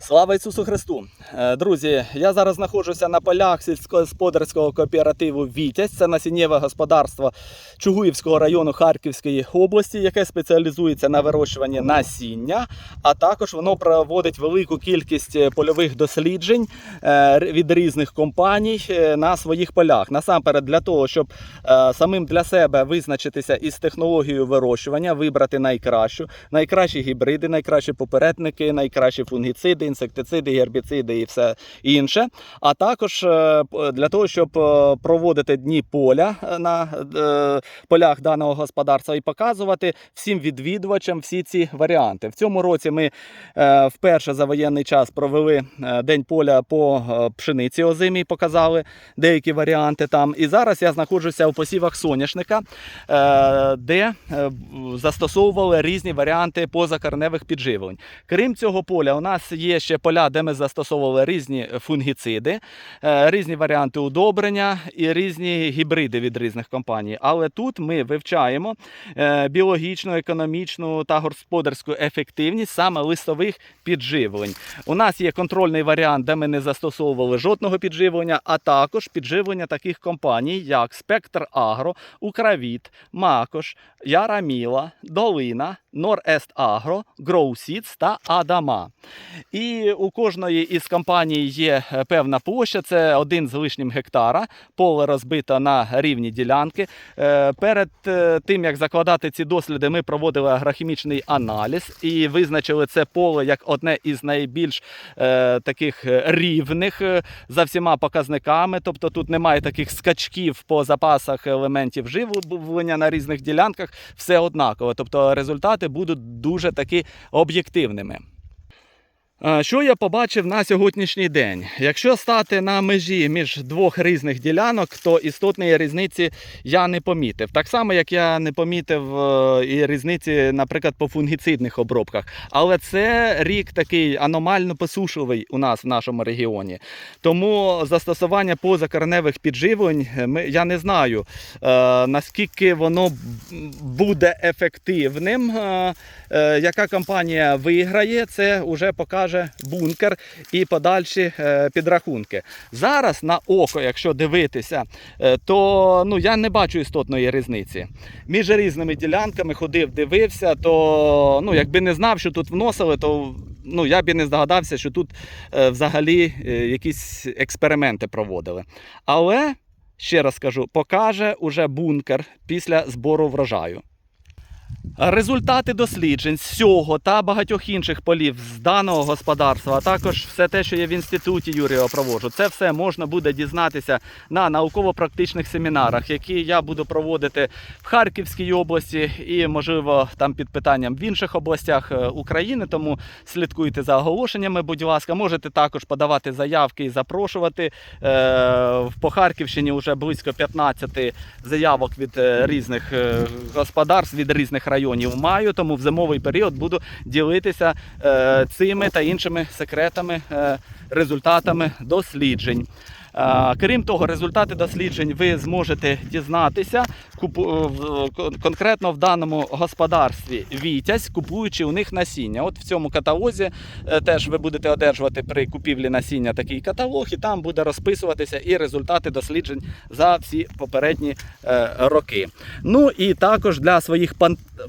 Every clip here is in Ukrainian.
Слава Ісусу Христу! Е, Друзі, я зараз знаходжуся на полях сільськогосподарського кооперативу Вітязь. Це насіннєве господарство Чугуївського району Харківської області, яке спеціалізується на вирощуванні насіння, а також воно проводить велику кількість е, польових досліджень е, від різних компаній на своїх полях. Насамперед, для того, щоб самим для себе визначитися із технологією вирощування, вибрати найкращу, найкращі гібриди, найкращі попередники, найкращі фунгіциди, інсектициди, гербіциди і все інше. А також е, для того, щоб е, проводити дні поля е, на полях даного господарства і показувати всім відвідувачам всі ці варіанти. В цьому році ми вперше за воєнний час провели день поля по пшениці озимій, показали деякі варіанти там. І зараз я знаходжуся у посівах соняшника, де застосовували різні варіанти позакорневих підживлень. Крім цього поля, у нас є ще поля, де ми застосовували різні фунгіциди, е, різні варіанти удобрення і різні гібриди від різних компаній. Але тут ми вивчаємо е, біологічну, економічну та господарську ефективність саме листових підживлень. У нас є контрольний варіант, де ми не застосовували жодного підживлення, а також підживлення таких компаній, як Спектр Агро, Укравіт, Макош, Яраміла, Долина, Норест Агро, Seeds та Адама. І у кожної із компаній є е, певна площа, це один з лишнім гектара. Поле розбито на рівні ділянки. Е, Перед е, тим як закладати ці досліди, ми проводили агрохімічний аналіз і визначили це поле як одне із найбільш таких рівних за всіма показниками. Тобто тут немає таких скачків по запасах елементів живлення на різних ділянках. Все однаково. Тобто результати будуть дуже таки об'єктивними. Що я побачив на сьогоднішній день? Якщо стати на межі між двох різних ділянок, то істотної різниці я не помітив. Так само, як я не помітив е, і різниці, наприклад, по фунгіцидних обробках. Але це рік такий аномально посушливий у нас в нашому регіоні. Тому застосування позакореневих підживлень е, я не знаю, е, наскільки воно буде ефективним. Яка компанія виграє, це вже покаже бункер і подальші е, підрахунки. Зараз на око, якщо дивитися, е, то ну, я не бачу істотної різниці. Між різними ділянками ходив, дивився, то ну, якби не знав, що тут вносили, то ну, я б і не здогадався, що тут е, взагалі якісь експерименти проводили. Але. Ще раз скажу, покаже уже бункер після збору врожаю. Результати досліджень з цього та багатьох інших полів з даного господарства, а також все те, що є в інституті Юрія проводжу, це все можна буде дізнатися на науково-практичних семінарах, які я буду проводити в Харківській області і, можливо, там під питанням в інших областях е, України. Тому слідкуйте за оголошеннями, будь ласка. Можете також подавати заявки і запрошувати. Е, По Харківщині вже близько 15 заявок від е, різних господарств, від різних районів маю. Тому в зимовий період буду ділитися е, цими та іншими секретами, е, результатами досліджень. Е, Крім того, результати досліджень ви зможете дізнатися в- конкретно в даному господарстві Вітязь, купуючи у них насіння. От в цьому каталозі е, теж ви будете одержувати при купівлі насіння такий каталог, і там буде розписуватися і результати досліджень за всі попередні е, роки. Ну і також для своїх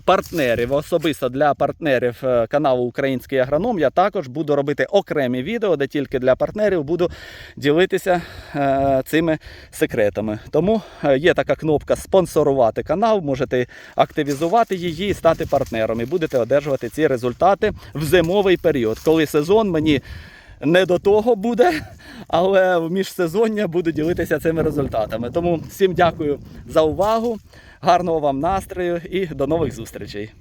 партнерів, особисто для партнерів е, каналу Український агроном, я також буду робити окремі відео, де тільки для партнерів буду ділитися е, цими секретами. Тому е, є така кнопка спонсорувати канал, можете активізувати її і стати партнером. І будете одержувати ці результати в зимовий період, коли сезон мені. Не до того буде, але в міжсезоння буду ділитися цими результатами. Тому всім дякую за увагу, гарного вам настрою і до нових зустрічей.